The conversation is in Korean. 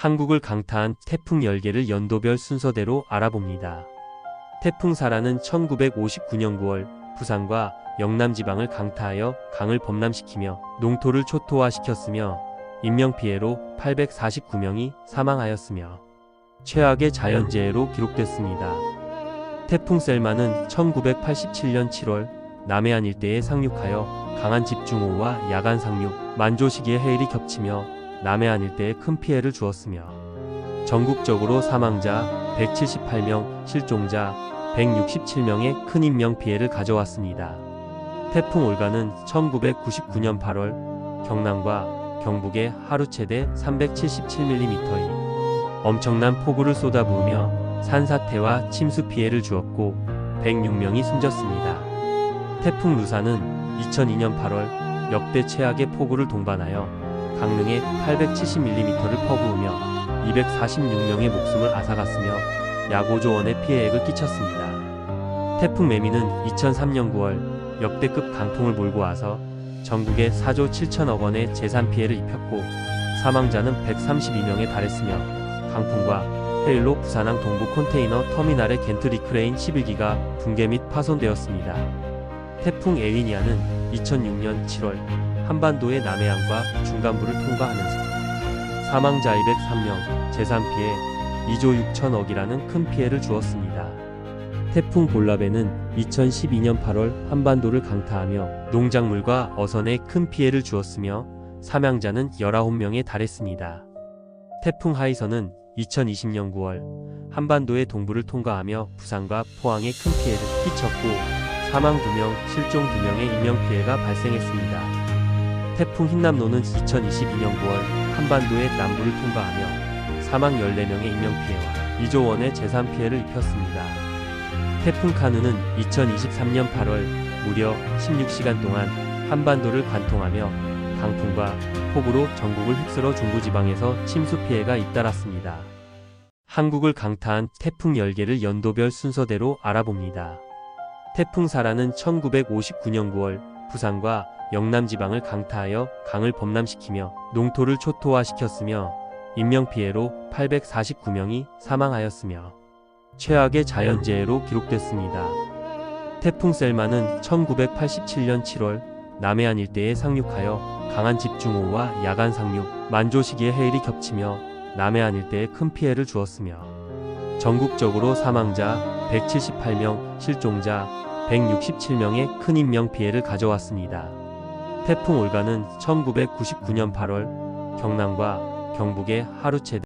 한국을 강타한 태풍 10개를 연도별 순서대로 알아봅니다. 태풍 사라는 1959년 9월 부산과 영남 지방을 강타하여 강을 범람시키며 농토를 초토화시켰으며 인명피해로 849명이 사망하였으며 최악의 자연재해로 기록됐습니다. 태풍 셀마는 1987년 7월 남해안 일대에 상륙하여 강한 집중호우와 야간 상륙, 만조 시기의 해일이 겹치며 남해안 일대에 큰 피해를 주었으며 전국적으로 사망자 178명, 실종자 167명의 큰 인명 피해를 가져왔습니다. 태풍 올가는 1999년 8월 경남과 경북에 하루 최대 377mm의 엄청난 폭우를 쏟아부으며 산사태와 침수 피해를 주었고 106명이 숨졌습니다. 태풍 루사는 2002년 8월 역대 최악의 폭우를 동반하여 강릉에 870mm를 퍼부으며 246명의 목숨을 앗아갔으며 약 5조 원의 피해액을 끼쳤습니다. 태풍 매미는 2003년 9월 역대급 강풍을 몰고 와서 전국에 4조 7천억 원의 재산 피해를 입혔고 사망자는 132명에 달했으며 강풍과 해일로 부산항 동부 컨테이너 터미널의 겐트 리 크레인 11기가 붕괴 및 파손되었습니다. 태풍 에리니아는 2006년 7월 한반도의 남해안과 중간부를 통과하면서 사망자 203명, 재산 피해 2조 6천억이라는 큰 피해를 주었습니다. 태풍 볼라베는 2012년 8월 한반도를 강타하며 농작물과 어선에 큰 피해를 주었으며 사망자는 19명에 달했습니다. 태풍 하이선은 2020년 9월 한반도의 동부를 통과하며 부산과 포항에 큰 피해를 끼쳤고 사망 2명, 실종 2명의 인명피해가 발생했습니다. 태풍 흰남노는 2022년 9월 한반도의 남부를 통과하며 사망 14명의 인명피해와 2조 원의 재산 피해를 입혔습니다. 태풍 카누는 2023년 8월 무려 16시간 동안 한반도를 관통하며 강풍과 폭우로 전국을 휩쓸어 중부지방에서 침수 피해가 잇따랐습니다. 한국을 강타한 태풍 10개를 연도별 순서대로 알아봅니다. 태풍 사라는 1959년 9월 부산과 영남 지방을 강타하여 강을 범람시키며 농토를 초토화시켰으며 인명피해로 849명이 사망하였으며 최악의 자연재해로 기록됐습니다. 태풍 셀마는 1987년 7월 남해안 일대에 상륙하여 강한 집중호우와 야간 상륙, 만조 시기의 해일이 겹치며 남해안 일대에 큰 피해를 주었으며 전국적으로 사망자 178명, 실종자 167명의 큰 인명 피해를 가져왔습니다. 태풍 올가는 1999년 8월 경남과 경북에 하루 최대